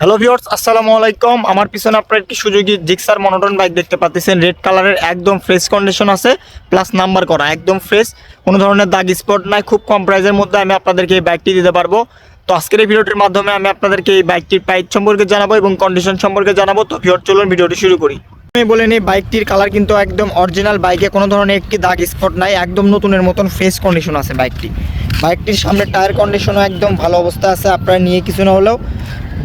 Hello viewers আসসালামু আলাইকুম। আমার পিছনে আপনারা একটি সুযোগী জিক্সার মনোটন বাইক দেখতে পাচ্ছেন। রেড কালারের একদম ফ্রেশ কন্ডিশন আছে প্লাস নাম্বার করা, একদম ফ্রেশ কোনো ধরনের দাগ স্পট নাই, খুব কম প্রাইসের মধ্যে আমি আপনাদেরকে এই বাইকটি দিতে পারব। তো আজকের এই ভিডিওটির মাধ্যমে আমি আপনাদেরকে এই বাইকটির প্রাইস সম্পর্কে জানাব এবং কন্ডিশন সম্পর্কে জানাব। তো ভিউয়ার চলুন ভিডিওটি শুরু করি। আমি বলে নিই বাইকটির কালার কিন্তু একদম অরিজিনাল বাইকে কোনো ধরনের একটি দাগ স্পট নাই, একদম নতুনের মতন ফ্রেশ কন্ডিশন আছে বাইকটি বাইকটির সামনে টায়ার কন্ডিশনও একদম ভালো অবস্থা আছে, আপনারা নিয়ে কিছু না হলেও।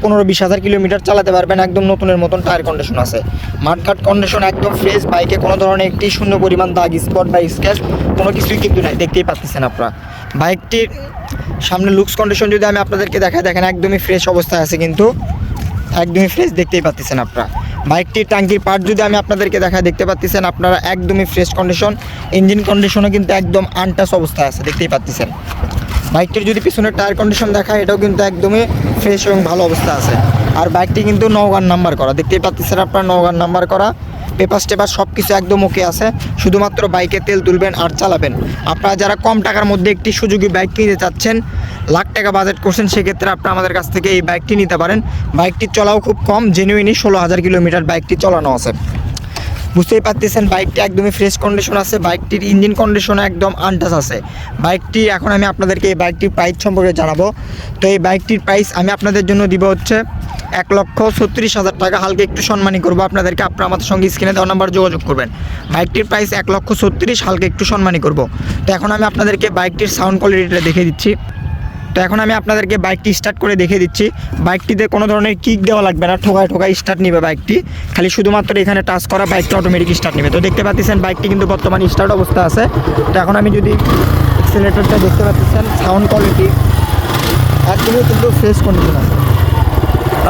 পনেরো বিশ হাজার কিলোমিটার চালাতে পারবেন একদম নতুনের মতন টায়ার কন্ডিশন আছে। মাঠঘাট কন্ডিশন একদম ফ্রেশ বাইকে কোনো ধরনের একটি শূন্য পরিমাণ দাগ স্পট বা স্ক্র্যাচ কোনো কিছুই কিন্তু নাই। দেখতেই পাচ্ছেন আপনারা। বাইকটির সামনে লুকস কন্ডিশন যদি আমি আপনাদেরকে দেখাই, দেখেন একদমই ফ্রেশ অবস্থায় আছে কিন্তু। একদমই ফ্রেশ দেখতেই পাচ্ছেন আপনারা। বাইকটির ট্যাঙ্কির পার্ট যদি আমি আপনাদেরকে দেখাই, দেখতে পাচ্ছেন আপনারা একদমই ফ্রেশ কন্ডিশন ইঞ্জিন কন্ডিশনও কিন্তু একদম আনটাস অবস্থায় আছে, দেখতেই পাচ্ছেন। বাইকটির যদি পিছনের টায়ার কন্ডিশন দেখায়, এটাও কিন্তু একদমই ফ্রেশ এবং ভালো অবস্থা আছে। আর বাইকটি কিন্তু নওগান নাম্বার করা। দেখতেই পাচ্ছেন আপনার নওগান নাম্বার করা। পেপার টেপার সব কিছু একদম ওকে আছে। শুধুমাত্র বাইকে তেল তুলবেন আর চালাবেন। আপনারা যারা কম টাকার মধ্যে একটি সুযোগী বাইক কিনতে চাচ্ছেন, লাখ টাকা বাজেট করছেন, সেক্ষেত্রে আপনারা আমাদের কাছ থেকে এই বাইকটি নিতে পারেন। বাইকটি চলাও খুব কম জেনুইনই ষোলো হাজার কিলোমিটার বাইকটি চালানো আছে। বুঝতেই পারতেছেন, বাইকটি একদমই ফ্রেশ কন্ডিশন আছে, বাইকটির ইঞ্জিন কন্ডিশন একদম আনটাচ আছে। বাইকটি, এখন আমি আপনাদেরকে এই বাইকটির প্রাইস সম্পর্কে জানাব। তো এই বাইকটির প্রাইস আমি আপনাদের জন্য দিব হচ্ছে এক লক্ষ ছত্রিশ হাজার টাকা। হালকা একটু সম্মানী করব আপনাদেরকে, আপনারা আমাদের সঙ্গে স্ক্রিনে দেওয়া নাম্বার যোগাযোগ করবেন। বাইকটির প্রাইস এক লক্ষ ছত্রিশ, হালকা একটু সম্মানী করব। তো এখন আমি আপনাদেরকে বাইকটির সাউন্ড কোয়ালিটিটা দেখে দিচ্ছি। তো এখন আমি আপনাদেরকে বাইকটি স্টার্ট করে দেখে দিচ্ছি। বাইকটিতে কোনো ধরনের কিক দেওয়া লাগবে না, ঠোকায় ঠোকায় স্টার্ট নিবে বাইকটি খালি শুধুমাত্র এখানে টাচ করা বাইকটা অটোমেটিক স্টার্ট নেবে। তো দেখতে পাচ্ছেন বাইকটি কিন্তু বর্তমানে স্টার্ট অবস্থা আছে। তো এখন আমি যদি এক্সেলেটরটা দেখতে পাচ্ছেন সাউন্ড কোয়ালিটি একদমই কিন্তু ফ্রেশ কন্ডিশন আছে।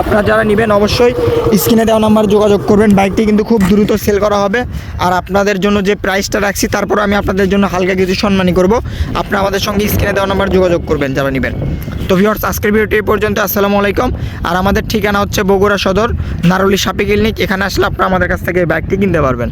আপনারা যারা নেবেন অবশ্যই স্ক্রিনে দেওয়া নাম্বার যোগাযোগ করবেন। বাইকটি কিন্তু খুব দ্রুত সেল করা হবে। আর আপনাদের জন্য যে প্রাইসটা রাখছি তারপর আমি আপনাদের জন্য হালকা কিছু সম্মানী করব। আপনারা আমাদের সঙ্গে স্ক্রিনে দেওয়া নাম্বার যোগাযোগ করবেন যারা নেবেন। তো ভিওর্স আজকের ভিডিওটি এই পর্যন্ত। আসসালামু আলাইকুম। আর আমাদের ঠিকানা হচ্ছে বগুড়া সদর, নারুলি সাপি ক্লিনিক এখানে আসলে আপনারা আমাদের কাছ থেকে এই বাইকটি কিনতে পারবেন।